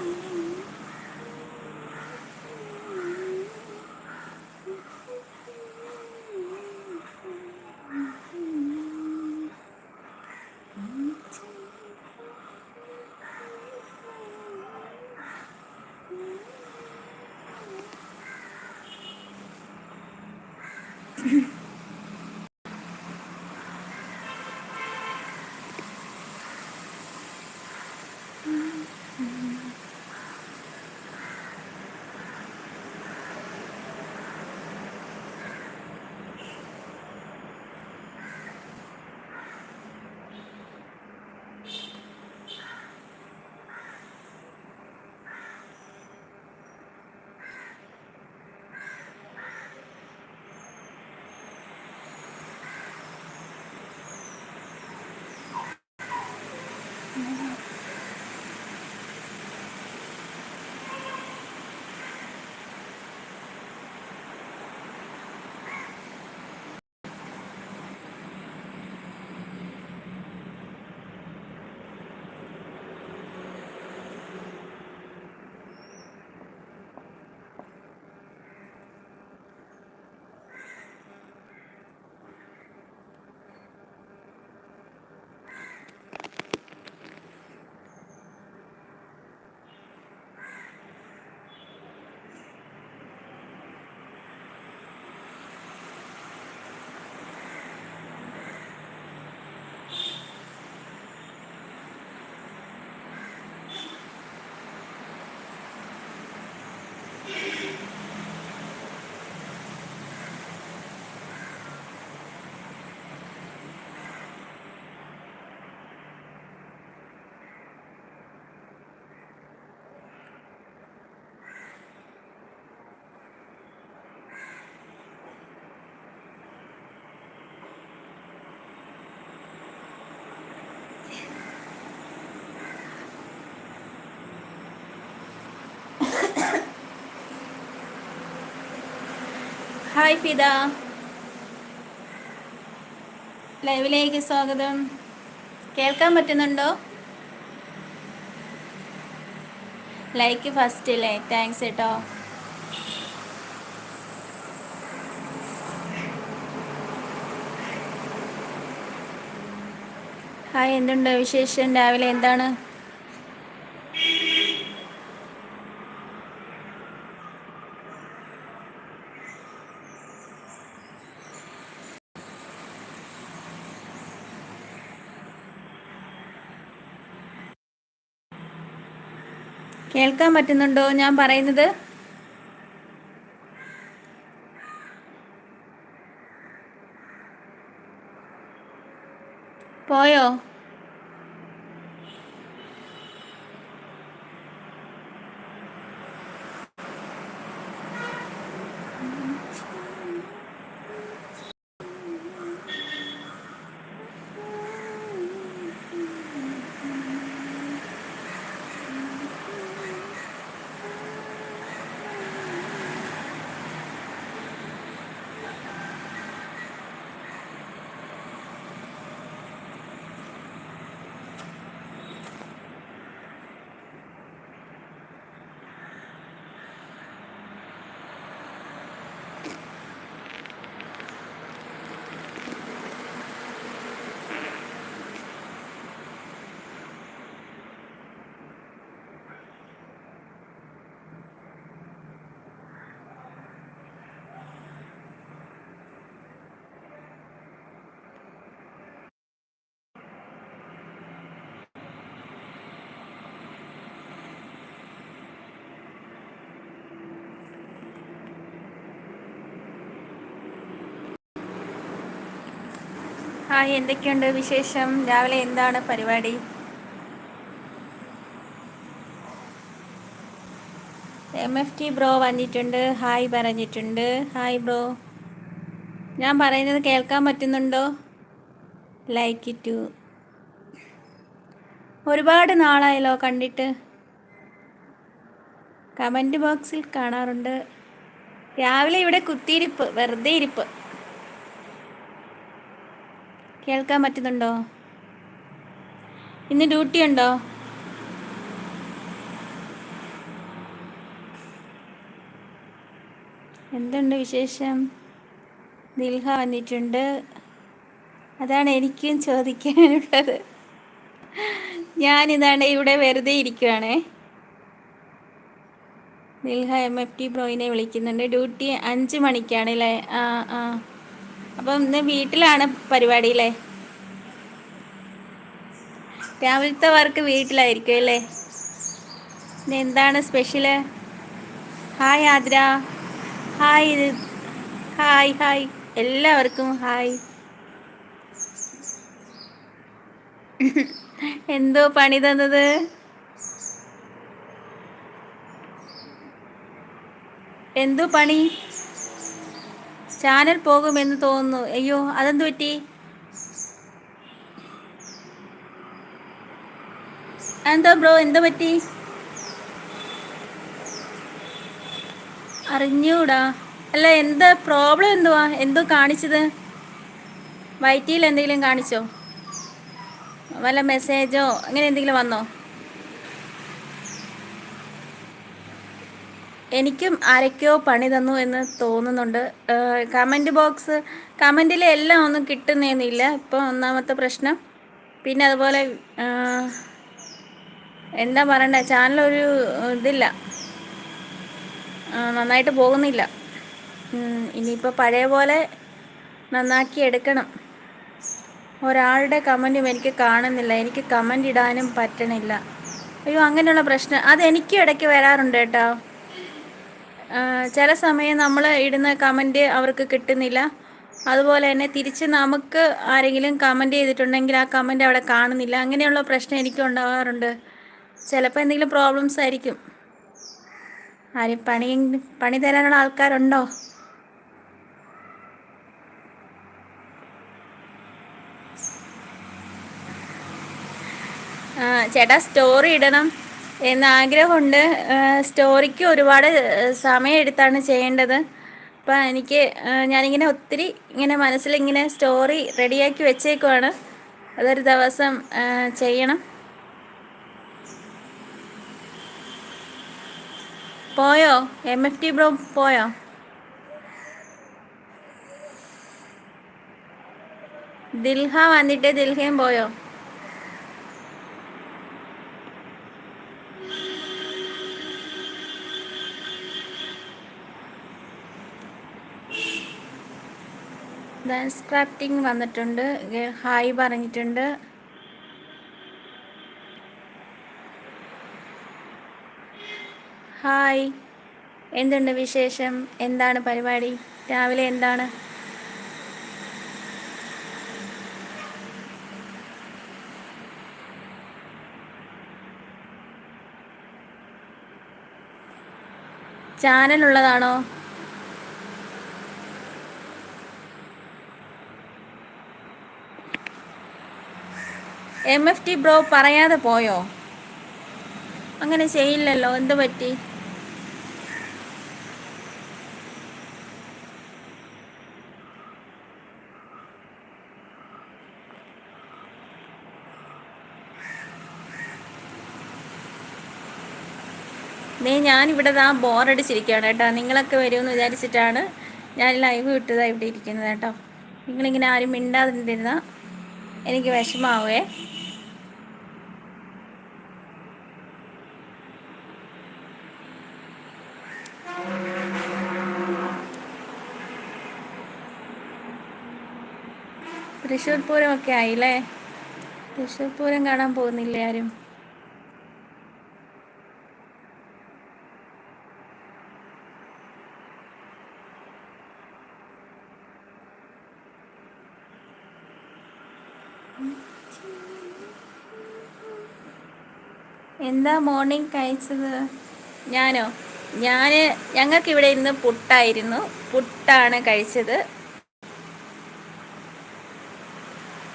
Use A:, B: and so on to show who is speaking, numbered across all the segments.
A: Thank you. Hi Fida. ലൈവിലേക്ക് സ്വാഗതം. കേൾക്കാൻ പറ്റുന്നുണ്ടോ? ലൈക്ക് ഫസ്റ്റ് അല്ലേ താങ്ക്സ് കേട്ടോ ഹായ് എന്തുണ്ട് വിശേഷം? രാവിലെ എന്താണ്? കേൾക്കാൻ പറ്റുന്നുണ്ടോ? ഞാൻ പറയുന്നത്? പോയോ? ഹായ് എന്തൊക്കെയുണ്ട് വിശേഷം? രാവിലെ എന്താണ് പരിപാടി? എം എഫ് ടി ബ്രോ വന്നിട്ടുണ്ട്. ഹായ് പറഞ്ഞിട്ടുണ്ട്. Hi bro. ഞാൻ പറയുന്നത് കേൾക്കാൻ പറ്റുന്നുണ്ടോ? ലൈക്ക് ടു ഒരുപാട് നാളായല്ലോ കണ്ടിട്ട്. കമന്റ് ബോക്സിൽ കാണാറുണ്ട്. രാവിലെ ഇവിടെ കുത്തിയിരിപ്പ് വെറുതെ ഇരിപ്പ്. കേൾക്കാൻ പറ്റുന്നുണ്ടോ? ഇന്ന് ഡ്യൂട്ടി ഉണ്ടോ? എന്തുണ്ട് വിശേഷം? ദിൽഹ വന്നിട്ടുണ്ട്. അതാണ് എനിക്കും ചോദിക്കാനുള്ളത്. ഞാനിതാണ് ഇവിടെ വെറുതെ ഇരിക്കുവാണേ. ദിൽഹ എം എഫ് ടി ബ്രോയിനെ വിളിക്കുന്നുണ്ട്. ഡ്യൂട്ടി അഞ്ച് മണിക്കാണ് അല്ലേ ആ ആ. അപ്പം ഇന്ന് വീട്ടിലാണ് പരിപാടി അല്ലേ രാവിലത്തെ വർക്ക് വീട്ടിലായിരിക്കും അല്ലേ? ഇന്ന് എന്താണ് special? Hi Aadra hi hi hi. എല്ലാവർക്കും ഹായ്. എന്തോ പണി തന്നത്? എന്തോ പണി? ചാനൽ പോകുമെന്ന് തോന്നുന്നു. അയ്യോ അതെന്തു പറ്റി? എന്താ ബ്രോ എന്താ പറ്റി? അറിഞ്ഞൂടാ. അല്ല എന്താ പ്രോബ്ലം എന്തുവാ? എന്തോ കാണിച്ചത്? വൈറ്റിയിൽ എന്തെങ്കിലും കാണിച്ചോ? വല്ല മെസ്സേജോ അങ്ങനെ എന്തെങ്കിലും വന്നോ? എനിക്കും ആരൊക്കെയോ പണി തന്നു എന്ന് തോന്നുന്നുണ്ട്. കമന്റ് ബോക്സ് കമന്റിലെ എല്ലാം ഒന്നും കിട്ടുന്നേന്നില്ല. ഇപ്പോൾ ഒന്നാമത്തെ പ്രശ്നം. പിന്നെ അതുപോലെ എന്താ പറയണ്ടേ? ചാനലൊരു ഇതില്ല. നന്നായിട്ട് പോകുന്നില്ല. ഇനിയിപ്പോൾ പഴയ പോലെ നന്നാക്കി എടുക്കണം. ഒരാളുടെ കമന്റും എനിക്ക് കാണുന്നില്ല. എനിക്ക് കമന്റ് ഇടാനും പറ്റണില്ല. അയ്യോ അങ്ങനെയുള്ള പ്രശ്നം. അത് എനിക്കും ഇടയ്ക്ക് വരാറുണ്ട് കേട്ടോ. ചില സമയം നമ്മൾ ഇടുന്ന കമന്റ് അവർക്ക് കിട്ടുന്നില്ല. അതുപോലെ തന്നെ തിരിച്ച് നമുക്ക് ആരെങ്കിലും കമന്റ് ചെയ്തിട്ടുണ്ടെങ്കിൽ ആ കമന്റ് അവിടെ കാണുന്നില്ല. അങ്ങനെയുള്ള പ്രശ്നം എനിക്കും ഉണ്ടാകാറുണ്ട് ചിലപ്പോൾ എന്തെങ്കിലും പ്രോബ്ലംസ് ആയിരിക്കും. ആരും പണി പണി തരാനുള്ള ആൾക്കാരുണ്ടോ? ചേട്ടാ സ്റ്റോറി ഇടണം. എന്ന ആഗ്രഹമുണ്ട്. സ്റ്റോറിക്ക് ഒരുപാട് സമയം എടുത്താണ് ചെയ്യേണ്ടത്. അപ്പം എനിക്ക് ഞാനിങ്ങനെ ഒത്തിരി ഇങ്ങനെ മനസ്സിലിങ്ങനെ സ്റ്റോറി റെഡിയാക്കി വെച്ചേക്കുവാണ്. അതൊരു ദിവസം ചെയ്യണം. പോയോ? എം എഫ് ടി ബ്രോ പോയോ? ദിൽഹ വന്നിട്ട് ദിൽഹയും പോയോ? ഡാൻസ് ക്രാഫ്റ്റിംഗ് വന്നിട്ടുണ്ട്. ഹായ് പറഞ്ഞിട്ടുണ്ട്. ഹായ്. എന്തുണ്ട് വിശേഷം? എന്താണ് പരിപാടി? രാവിലെ എന്താണ്? ചാനലുള്ളതാണോ? എം എഫ് ടി ബ്രോ പറയാതെ പോയോ? അങ്ങനെ ചെയ്യില്ലല്ലോ. എന്ത് പറ്റി? നീ ഞാനിവിടെ ആ ബോറടിച്ചിരിക്കുകയാണ് കേട്ടോ. നിങ്ങളൊക്കെ വരുമെന്ന് വിചാരിച്ചിട്ടാണ് ഞാൻ ലൈവ് വിട്ടതാണ് ഇവിടെ ഇരിക്കുന്നത് കേട്ടോ. നിങ്ങളിങ്ങനെ ആരും മിണ്ടാതിരുന്ന എനിക്ക് വിഷമാവേ തൃശ്ശൂർ പൂരം ഒക്കെ ആയില്ലേ? തൃശ്ശൂർ പൂരം കാണാൻ പോകുന്നില്ലേ ആരും? എന്താ മോർണിംഗ് കഴിച്ചത്? ഞാനോ? ഞാൻ ഞങ്ങൾക്കിവിടെ ഇന്ന് പുട്ടായിരുന്നു. പുട്ടാണ് കഴിച്ചത്.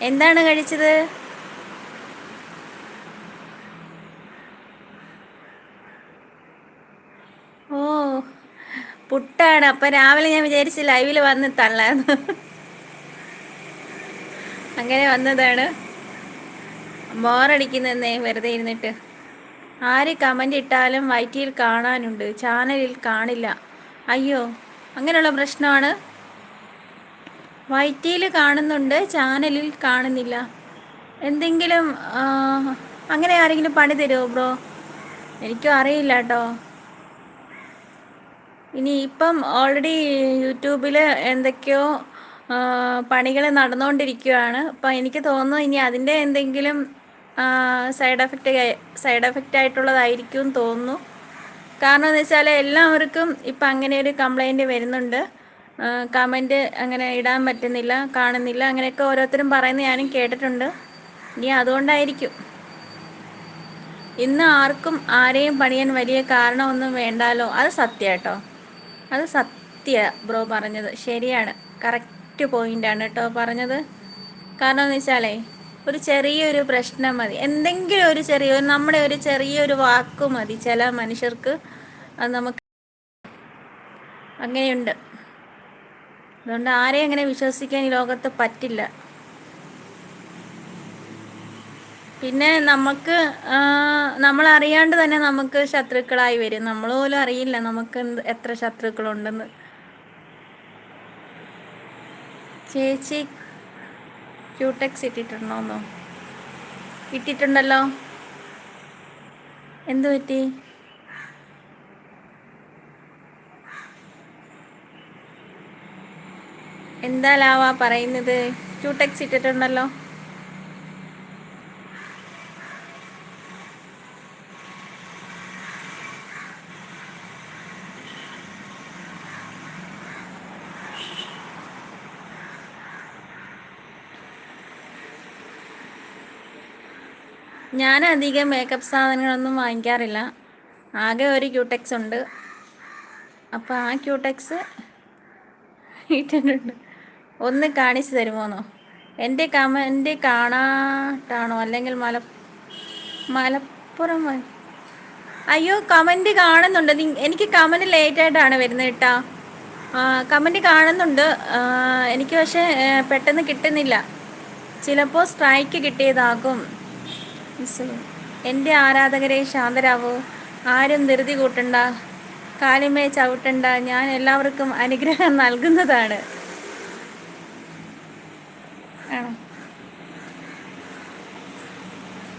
A: എന്താണ് കഴിച്ചത്? ഓ പുട്ടാണ്. അപ്പം രാവിലെ ഞാൻ വിചാരിച്ച് ലൈവിൽ വന്ന് തള്ളാന്ന്. അങ്ങനെ വന്നതാണ്. ബോറടിക്കുന്നന്നേ വെറുതെ ഇരുന്നിട്ട്. ആര് കമന്റ് ഇട്ടാലും വൈറ്റിയിൽ കാണാനുണ്ട്. ചാനലിൽ കാണില്ല. അയ്യോ അങ്ങനെയുള്ള പ്രശ്നമാണ്. വൈറ്റിയിൽ കാണുന്നുണ്ട് ചാനലിൽ കാണുന്നില്ല. എന്തെങ്കിലും അങ്ങനെ ആരെങ്കിലും പണി തരുമോ ബ്രോ? എനിക്കും അറിയില്ല കേട്ടോ. ഇനി ഇപ്പം ഓൾറെഡി യൂട്യൂബിൽ എന്തൊക്കെയോ പണികൾ നടന്നുകൊണ്ടിരിക്കുകയാണ് അപ്പോൾ എനിക്ക് തോന്നുന്നു ഇനി അതിന്റെ എന്തെങ്കിലും സൈഡ് എഫക്റ്റ് സൈഡ് എഫക്റ്റ് ആയിട്ടുള്ളതായിരിക്കും തോന്നുന്നു. കാരണം എന്ന് വെച്ചാൽ എല്ലാവർക്കും ഇപ്പം അങ്ങനെ ഒരു കംപ്ലൈന്റ് വരുന്നുണ്ട്. കമന്റ് അങ്ങനെ ഇടാൻ പറ്റുന്നില്ല കാണുന്നില്ല അങ്ങനെയൊക്കെ ഓരോരുത്തരും പറയുന്നത് ഞാനും കേട്ടിട്ടുണ്ട്. ഇനി അതുകൊണ്ടായിരിക്കും. ഇന്ന് ആർക്കും ആരെയും പണിയാൻ വലിയ കാരണമൊന്നും വേണ്ടാലോ? അത് സത്യാട്ടോ അത് സത്യ ബ്രോ പറഞ്ഞത്. ശരിയാണ്. കറക്റ്റ് പോയിന്റാണ് കേട്ടോ പറഞ്ഞത്. കാരണം എന്ന് വെച്ചാലേ ഒരു ചെറിയൊരു പ്രശ്നം മതി. എന്തെങ്കിലും ഒരു ചെറിയ നമ്മുടെ ഒരു ചെറിയൊരു വാക്ക് മതി. ചില മനുഷ്യർക്ക് അത് നമുക്ക് അങ്ങനെയുണ്ട്. അതുകൊണ്ട് ആരെയും അങ്ങനെ വിശ്വസിക്കാൻ ഈ ലോകത്ത് പറ്റില്ല. പിന്നെ നമുക്ക് നമ്മൾ അറിയാണ്ട് തന്നെ നമുക്ക് ശത്രുക്കളായി വരും. നമ്മൾ പോലും അറിയില്ല നമുക്ക് എത്ര ശത്രുക്കളുണ്ടെന്ന്. ചേച്ചി ക്യൂടെക്സ് ഇട്ടിട്ടുണ്ടോന്നോ? ഇട്ടിട്ടുണ്ടല്ലോ. എന്തു പറ്റി? എന്താ ലാവാ പറയുന്നത്? ടു ടെക്സ് ഇട്ടിട്ടുണ്ടല്ലോ. ഞാൻ അധികം മേക്കപ്പ് സാധനങ്ങളൊന്നും വാങ്ങിക്കാറില്ല. ആകെ ഒരു ക്യൂടെക്സ് ഉണ്ട്. അപ്പോൾ ആ ക്യൂടെക്സ് ഇട്ടിട്ടുണ്ട്. ഒന്ന് കാണിച്ചു തരുമോന്നോ? എന്റെ കമന്റ് കാണാട്ടാണോ? അല്ലെങ്കിൽ മല മലപ്പുറം അയ്യോ കമന്റ് കാണുന്നുണ്ട്. എനിക്ക് കമന്റ് ലേറ്റായിട്ടാണ് വരുന്നത് കേട്ടാ. കമന്റ് കാണുന്നുണ്ട്. എനിക്ക് പക്ഷേ പെട്ടെന്ന് കിട്ടുന്നില്ല. ചിലപ്പോൾ സ്ട്രൈക്ക് കിട്ടിയതാകും. എന്റെ ആരാധകരെ ശാന്തരാവൂ. ആരും ധൃതി കൂട്ടണ്ട. കാലിമേ ചവിട്ടണ്ട. ഞാൻ എല്ലാവർക്കും അനുഗ്രഹം നൽകുന്നതാണ്.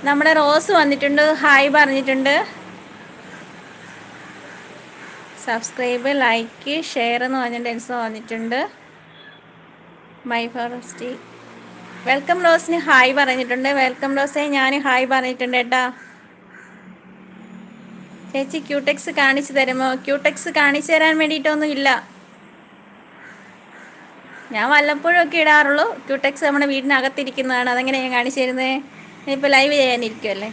A: നമ്മുടെ റോസ് വന്നിട്ടുണ്ട് ഹായ് പറഞ്ഞിട്ടുണ്ട്. സബ്സ്ക്രൈബ് ലൈക്ക് ഷെയർ എന്ന് പറഞ്ഞിട്ട് എൻസ് വന്നിട്ടുണ്ട്. മൈ ഫോറസ്റ്റി വെൽക്കം റോസിന് ഹായ് പറഞ്ഞിട്ടുണ്ട്. വെൽക്കം റോസെ ഞാൻ ഹായ് പറഞ്ഞിട്ടുണ്ട് കേട്ടാ. ചേച്ചി ക്യൂടെക്സ് കാണിച്ചു തരുമോ? ക്യൂടെക്സ് കാണിച്ചു തരാൻ വേണ്ടിയിട്ടൊന്നും ഇല്ല. ഞാൻ വല്ലപ്പോഴും ഒക്കെ ഇടാറുള്ളൂ. ക്യൂടെക്സ് നമ്മുടെ വീടിനകത്തിരിക്കുന്നതാണ്. അതെങ്ങനെ ഞാൻ കാണിച്ചു തരുന്നത് ഇപ്പോൾ ലൈവ് ചെയ്യാനിരിക്കുമല്ലേ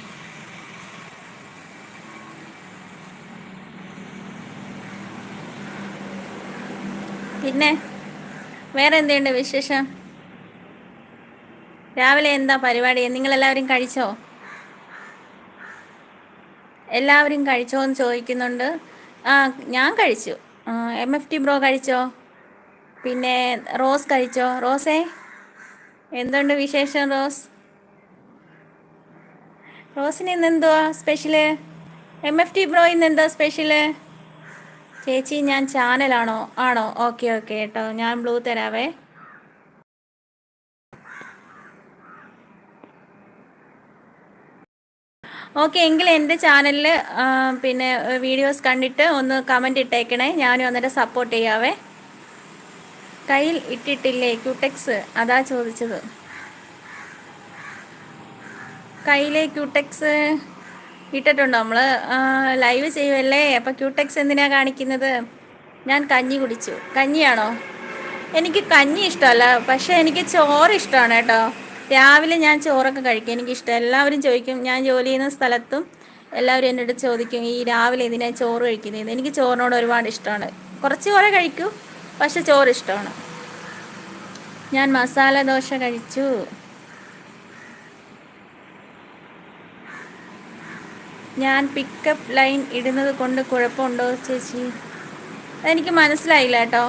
A: പിന്നെ വേറെ എന്തുണ്ട് വിശേഷം? രാവിലെ എന്താ പരിപാടി? നിങ്ങളെല്ലാവരും കഴിച്ചോ? എല്ലാവരും കഴിച്ചോ എന്ന് ചോദിക്കുന്നുണ്ട്. ആ ഞാൻ കഴിച്ചു. എം എഫ് ടി ബ്രോ കഴിച്ചോ? പിന്നെ റോസ് കഴിച്ചോ? റോസേ? എന്തുണ്ട് വിശേഷം റോസ്? റോസിന് ഇന്ന് എന്തുവാ special M F T bro ഇന്ന് എന്താ സ്പെഷ്യൽ ചേച്ചി ഞാൻ ചാനലാണോ? ആണോ? ഓക്കെ ഓക്കെ കേട്ടോ. ഞാൻ ബ്ലൂ തരാവേ. ഓക്കെ എങ്കിൽ എന്റെ ചാനലിൽ പിന്നെ വീഡിയോസ് കണ്ടിട്ട് ഒന്ന് കമന്റ് ഇട്ടേക്കണേ. ഞാനും അന്നേരം സപ്പോർട്ട് ചെയ്യാവേ. കയ്യിൽ ഇട്ടിട്ടില്ലേ ക്യൂടെക്സ് അതാ ചോദിച്ചത്. കയ്യിലെ ക്യൂടെക്സ് ഇട്ടിട്ടുണ്ടോ? നമ്മൾ ലൈവ് ചെയ്യുമല്ലേ അപ്പോൾ ക്യൂടെക്സ് എന്തിനാ കാണിക്കുന്നത്? ഞാൻ കഞ്ഞി കുടിച്ചു. കഞ്ഞിയാണോ? എനിക്ക് കഞ്ഞി ഇഷ്ടമല്ല. പക്ഷേ എനിക്ക് ചോറ് ഇഷ്ടമാണ് കേട്ടോ. രാവിലെ ഞാൻ ചോറൊക്കെ കഴിക്കും. എനിക്കിഷ്ടം. എല്ലാവരും ചോദിക്കും. ഞാൻ ജോലി ചെയ്യുന്ന സ്ഥലത്തും എല്ലാവരും എന്നോട് ചോദിക്കും ഈ രാവിലെ ഇതിനെ ചോറ് കഴിക്കുന്നത് എനിക്ക് ചോറിനോട് ഒരുപാട് ഇഷ്ടമാണ്. കുറച്ച് ചോറ് കഴിക്കൂ പക്ഷെ ചോറ് ഇഷ്ടമാണ്. ഞാൻ മസാല ദോശ കഴിച്ചു. ഞാൻ പിക്കപ്പ് ലൈൻ ഇടുന്നത് കൊണ്ട് കുഴപ്പമുണ്ടോ ചേച്ചി? അതെനിക്ക് മനസ്സിലായില്ല കേട്ടോ.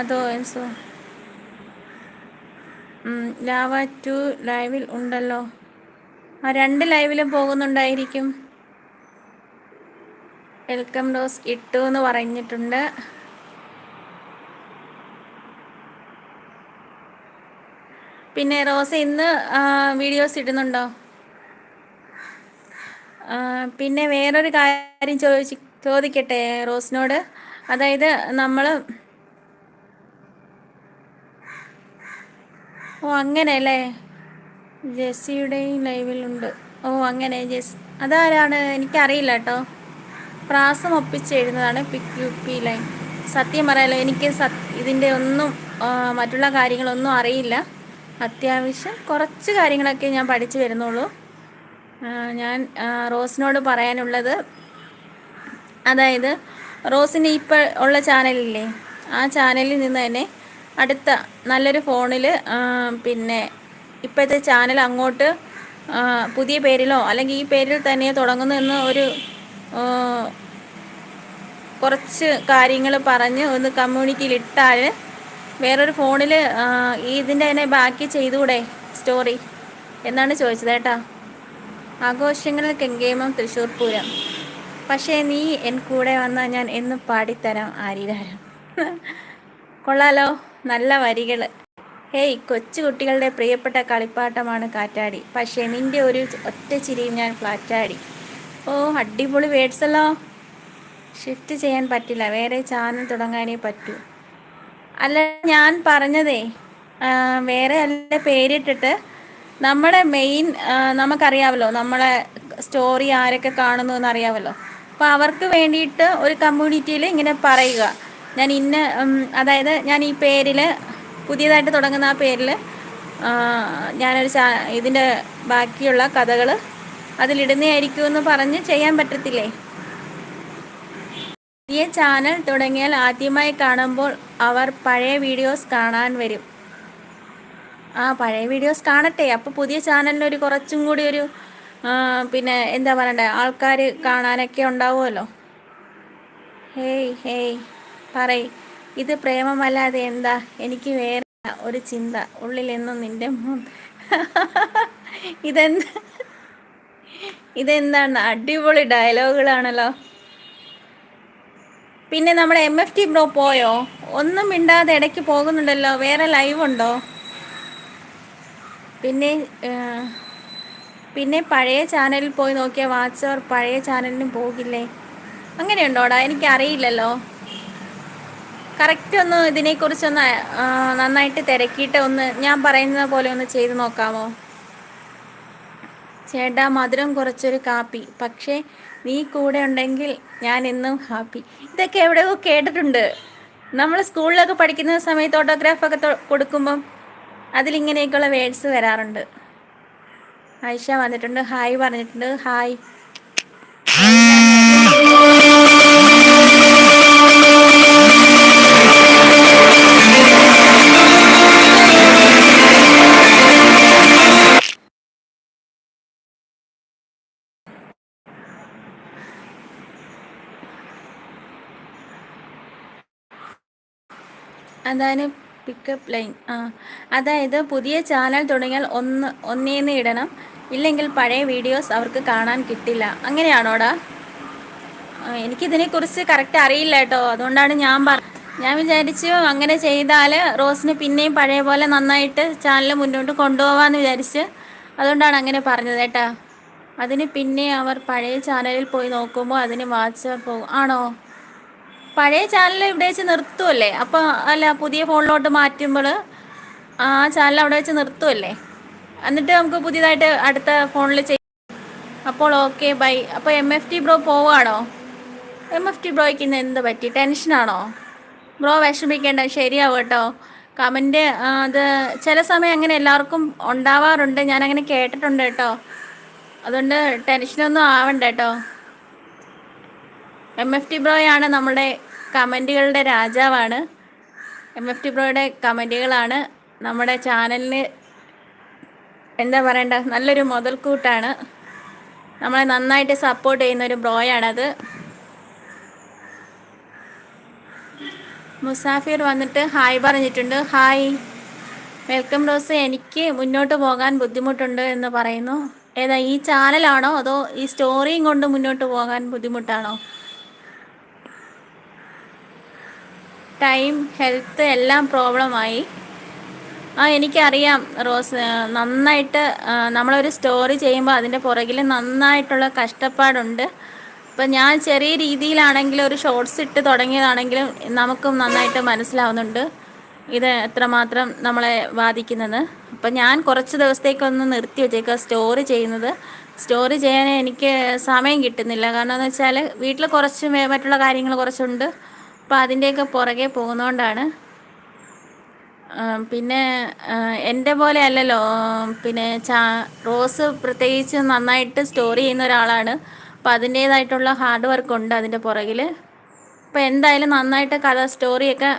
A: അതോ എൻസോ ലാവ ടു ലൈവിൽ ഉണ്ടല്ലോ. ആ രണ്ട് ലൈവിലും പോകുന്നുണ്ടായിരിക്കും. വെൽക്കം ഡോസ് ഇട്ടു എന്ന് പറഞ്ഞിട്ടുണ്ട്. പിന്നെ റോസ ഇന്ന് വീഡിയോസ് ഇടുന്നുണ്ടോ? പിന്നെ വേറൊരു കാര്യം ചോദിച്ച് ചോദിക്കട്ടെ റോസിനോട്? അതായത് നമ്മൾ ഓ അങ്ങനെ അല്ലേ ജെസ്സിയുടെയും ലൈവിലുണ്ട് ഓ അങ്ങനെ ജെസ് അതാരാണ്? എനിക്കറിയില്ല കേട്ടോ. പ്രാസം ഒപ്പിച്ചെഴുതുന്നതാണ് പിക് യു പി ലൈൻ. സത്യം പറയാലോ എനിക്ക് സത് ഇതിന്റെ ഒന്നും മറ്റുള്ള കാര്യങ്ങളൊന്നും അറിയില്ല. അത്യാവശ്യം കുറച്ച് കാര്യങ്ങളൊക്കെ ഞാൻ പഠിച്ചു വരുന്നുള്ളൂ. ഞാൻ റോസിനോട് പറയാനുള്ളത് അതായത് റോസിന് ഇപ്പോൾ ഉള്ള ചാനലില്ലേ ആ ചാനലിൽ നിന്ന് തന്നെ അടുത്ത നല്ലൊരു ഫോണിൽ പിന്നെ ഇപ്പോഴത്തെ ചാനൽ അങ്ങോട്ട് പുതിയ പേരിലോ അല്ലെങ്കിൽ ഈ പേരിൽ തന്നെ തുടങ്ങുന്നതെന്ന് ഒരു കുറച്ച് കാര്യങ്ങൾ പറഞ്ഞ് ഒന്ന് കമ്മ്യൂണിറ്റിയിലിട്ടാൽ വേറൊരു ഫോണിൽ ഇതിന്റെ തന്നെ ബാക്കി ചെയ്തുകൂടെ സ്റ്റോറി എന്നാണ് ചോദിച്ചത് കേട്ടോ. ആഘോഷങ്ങളിൽ കെങ്കേമം തൃശ്ശൂർ പൂരം. പക്ഷേ നീ എൻ കൂടെ വന്നാൽ ഞാൻ എന്നും പാടിത്തരാം ആരിതാരം കൊള്ളാലോ നല്ല വരികൾ ഹേയ് കൊച്ചു കുട്ടികളുടെ പ്രിയപ്പെട്ട കളിപ്പാട്ടമാണ് കാറ്റാടി. പക്ഷേ നിന്റെ ഒരു ഒറ്റ ചിരിയും ഞാൻ ഫ്ലാറ്റാടി. ഓ അടിപൊളി വേഡ്സല്ലോ ഷിഫ്റ്റ് ചെയ്യാൻ പറ്റില്ല വേറെ ചാനൽ തുടങ്ങാനേ പറ്റൂ. അല്ല ഞാൻ പറഞ്ഞതേ വേറെ അല്ല പേരിട്ടിട്ട് നമ്മുടെ മെയിൻ നമുക്കറിയാമല്ലോ നമ്മളെ സ്റ്റോറി ആരൊക്കെ കാണുന്നു എന്നറിയാമല്ലോ അപ്പോൾ അവർക്ക് വേണ്ടിയിട്ട് ഒരു കമ്മ്യൂണിറ്റിയിൽ ഇങ്ങനെ പറയുക. ഞാൻ ഇന്ന അതായത് ഞാൻ ഈ പേരിൽ പുതിയതായിട്ട് തുടങ്ങുന്ന ആ പേരിൽ ഞാനൊരു ചാ ഇതിന്റെ ബാക്കിയുള്ള കഥകൾ അതിലിടുന്നതായിരിക്കുമെന്ന് പറഞ്ഞ് ചെയ്യാൻ പറ്റത്തില്ലേ? പുതിയ ചാനൽ തുടങ്ങിയാൽ ആദ്യമായി കാണുമ്പോൾ അവർ പഴയ വീഡിയോസ് കാണാൻ വരും. ആ പഴയ വീഡിയോസ് കാണട്ടെ. അപ്പോൾ പുതിയ ചാനലിനൊരു കുറച്ചും കൂടി ഒരു പിന്നെ എന്താ പറയണ്ടേ ആൾക്കാർ കാണാനൊക്കെ ഉണ്ടാവുമല്ലോ. ഹേയ് ഹേയ് പറയ്. ഇത് പ്രേമമല്ലാതെ എന്താ? എനിക്ക് വേറെ ഒരു ചിന്ത. ഉള്ളിലെന്നും നിന്റെ ഇതെന്താ? ഇതെന്താണ്? അടിപൊളി ഡയലോഗുകളാണല്ലോ. പിന്നെ നമ്മുടെ എം എഫ് ടി ബ്രോ പോയോ? ഒന്നും മിണ്ടാതെ ഇടയ്ക്ക് പോകുന്നുണ്ടല്ലോ. വേറെ ലൈവ് ഉണ്ടോ? പിന്നെ പിന്നെ പഴയ ചാനലിൽ പോയി നോക്കിയാൽ വാച്ചവർ പഴയ ചാനലിനും പോകില്ലേ? അങ്ങനെയുണ്ടോടാ? എനിക്കറിയില്ലല്ലോ. കറക്റ്റ് ഒന്ന് ഇതിനെക്കുറിച്ചൊന്ന് നന്നായിട്ട് തിരക്കിയിട്ട് ഒന്ന് ഞാൻ പറയുന്നത് പോലെ ഒന്ന് ചെയ്ത് നോക്കാമോ? ചേട്ടാ മധുരം കുറച്ചൊരു കാപ്പി. പക്ഷേ നീ കൂടെ ഉണ്ടെങ്കിൽ ഞാൻ എന്നും ഹാപ്പി. ഇതൊക്കെ എവിടെയോ കേട്ടിട്ടുണ്ട്. നമ്മൾ സ്കൂളിലൊക്കെ പഠിക്കുന്ന സമയത്ത് ഓട്ടോഗ്രാഫൊക്കെ കൊടുക്കുമ്പം അതിലിങ്ങനെയൊക്കെയുള്ള വേഡ്സ് വരാറുണ്ട്. ആയിഷ വന്നിട്ടുണ്ട്. ഹായ് പറഞ്ഞിട്ടുണ്ട്. ഹായ്. അതാണ് പിക്കപ്പ് ലൈൻ ആ അതായത് പുതിയ ചാനൽ തുടങ്ങിയാൽ ഒന്ന് ഒന്നേന്ന് ഇടണം. ഇല്ലെങ്കിൽ പഴയ വീഡിയോസ് അവർക്ക് കാണാൻ കിട്ടില്ല. അങ്ങനെയാണോടാ? എനിക്കിതിനെക്കുറിച്ച് കറക്റ്റ് അറിയില്ല കേട്ടോ. അതുകൊണ്ടാണ് ഞാൻ പറ ഞാൻ വിചാരിച്ചു അങ്ങനെ ചെയ്താൽ റോസിന് പിന്നെയും പഴയ പോലെ നന്നായിട്ട് ചാനൽ മുന്നോട്ട് കൊണ്ടുപോകാമെന്ന് വിചാരിച്ച് അതുകൊണ്ടാണ് അങ്ങനെ പറഞ്ഞത് കേട്ടോ. അതിന് പിന്നെ അവർ പഴയ ചാനലിൽ പോയി നോക്കുമ്പോൾ അതിന് വാച്ച് പോകും ആണോ? പഴയ ചാനൽ ഇവിടെ വെച്ച് നിർത്തുമല്ലേ അപ്പോൾ അല്ല പുതിയ ഫോണിലോട്ട് മാറ്റുമ്പോൾ ആ ചാനൽ അവിടെ വെച്ച് നിർത്തുമല്ലേ എന്നിട്ട് നമുക്ക് പുതിയതായിട്ട് അടുത്ത ഫോണിൽ ചെയ്യാം. അപ്പോൾ ഓക്കെ ബൈ അപ്പോൾ എം എഫ് ടി ബ്രോ പോവാണോ? എം എഫ് ടി ബ്രോയ്ക്ക് ഇന്ന് എന്ത് പറ്റി? ടെൻഷനാണോ ബ്രോ വിഷമിക്കേണ്ട ശരിയാവും കേട്ടോ. കമന്റ് അത് ചില സമയം അങ്ങനെ എല്ലാവർക്കും ഉണ്ടാവാറുണ്ട്. ഞാനങ്ങനെ കേട്ടിട്ടുണ്ട് കേട്ടോ. അതുകൊണ്ട് ടെൻഷനൊന്നും ആവണ്ട കേട്ടോ. എം എഫ് ടി ബ്രോയാണ് നമ്മുടെ കമന്റുകളുടെ രാജാവാണ്. എം എഫ് ടി ബ്രോയുടെ കമന്റുകളാണ് നമ്മുടെ ചാനലിന് എന്താ പറയണ്ട നല്ലൊരു മുതൽക്കൂട്ടാണ്. നമ്മളെ നന്നായിട്ട് സപ്പോർട്ട് ചെയ്യുന്ന ഒരു ബ്രോയാണത്. മുസാഫിർ വന്നിട്ട് ഹായ് പറഞ്ഞിട്ടുണ്ട്. ഹായ്. വെൽക്കം റോസ് എനിക്ക് മുന്നോട്ട് പോകാൻ ബുദ്ധിമുട്ടുണ്ട് എന്ന് പറയുന്നു. ഏതാ ഈ ചാനലാണോ അതോ ഈ സ്റ്റോറിയും കൊണ്ട് മുന്നോട്ട് പോകാൻ ബുദ്ധിമുട്ടാണോ? ടൈം ഹെൽത്ത് എല്ലാം പ്രോബ്ലമായി ആ എനിക്കറിയാം റോസ് നന്നായിട്ട് നമ്മളൊരു സ്റ്റോറി ചെയ്യുമ്പോൾ അതിന്റെ പുറകിൽ നന്നായിട്ടുള്ള കഷ്ടപ്പാടുണ്ട്. അപ്പം ഞാൻ ചെറിയ രീതിയിലാണെങ്കിലും ഒരു ഷോർട്സ് ഇട്ട് തുടങ്ങിയതാണെങ്കിലും നമുക്കും നന്നായിട്ട് മനസ്സിലാവുന്നുണ്ട്. ഇത് എത്രമാത്രം നമ്മളെ ബാധിക്കുന്നത്. അപ്പം ഞാൻ കുറച്ച് ദിവസത്തേക്കൊന്ന് നിർത്തി വെച്ചേക്കാം സ്റ്റോറി ചെയ്യുന്നത്. സ്റ്റോറി ചെയ്യാൻ എനിക്ക് സമയം കിട്ടുന്നില്ല. കാരണം എന്ന് വെച്ചാൽ വീട്ടിൽ കുറച്ച് മറ്റുള്ള കാര്യങ്ങൾ കുറച്ചുണ്ട്. അപ്പോൾ അതിന്റെയൊക്കെ പുറകെ പോകുന്നതുകൊണ്ടാണ് പിന്നെ എന്റെ പോലെ അല്ലല്ലോ പിന്നെ ചാ റോസ് പ്രത്യേകിച്ച് നന്നായിട്ട് സ്റ്റോറി ചെയ്യുന്ന ഒരാളാണ്. അപ്പോൾ അതിന്റേതായിട്ടുള്ള ഹാർഡ് വർക്ക് ഉണ്ട് അതിന്റെ പുറകിൽ അപ്പോൾ എന്തായാലും നന്നായിട്ട് കഥ സ്റ്റോറിയൊക്കെ